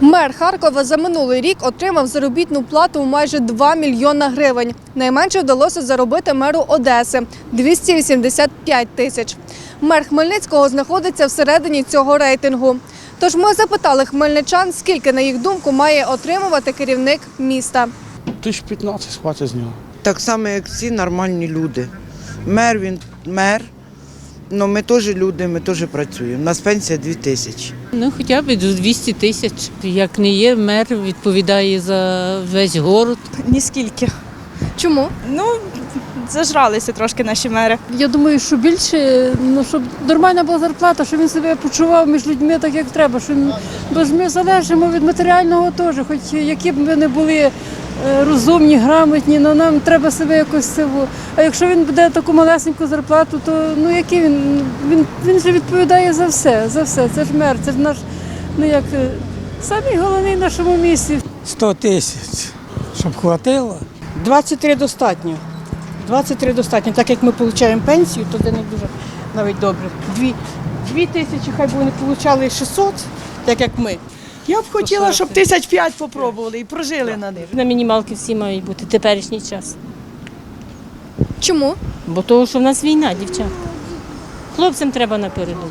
Мер Харкова за минулий рік отримав заробітну плату в майже 2 мільйона гривень. Найменше вдалося заробити меру Одеси 285 тисяч. Мер Хмельницького знаходиться всередині цього рейтингу. Тож ми запитали хмельничан, скільки, на їх думку, має отримувати керівник міста. Тисяч 15 хватить з нього. Так само, як всі нормальні люди. Мер він мер. Ну, ми теж люди, ми теж працюємо. У нас пенсія 2 тисячі. Ну, хоча б до 200 тисяч. Як не є, мер відповідає за весь город. Ніскільки. Чому? Ну, зажралися трошки наші мери. Я думаю, що більше, ну щоб нормальна була зарплата, щоб він себе почував між людьми так, як треба. Що він, бо ж ми залежимо від матеріального теж, хоч які б ми не були розумні, грамотні, але нам треба себе якось сиву. А якщо він буде таку малесеньку зарплату, то ну який він? Він, він же відповідає за все, за все. Це ж мер, це ж наш, ну як е, самий головний в нашому місті. 100 тисяч, щоб хватило. 23 достатньо. 23 достатньо. Так як ми отримуємо пенсію, то це не дуже навіть добре. Дві, дві тисячі, хай би вони отримали 600, так як ми. Я б хотіла, щоб тисяч п'ять попробували і прожили на них. На мінімалки всі мають бути теперішній час. Чому? Бо того, що в нас війна, дівчата. Хлопцям треба на передову.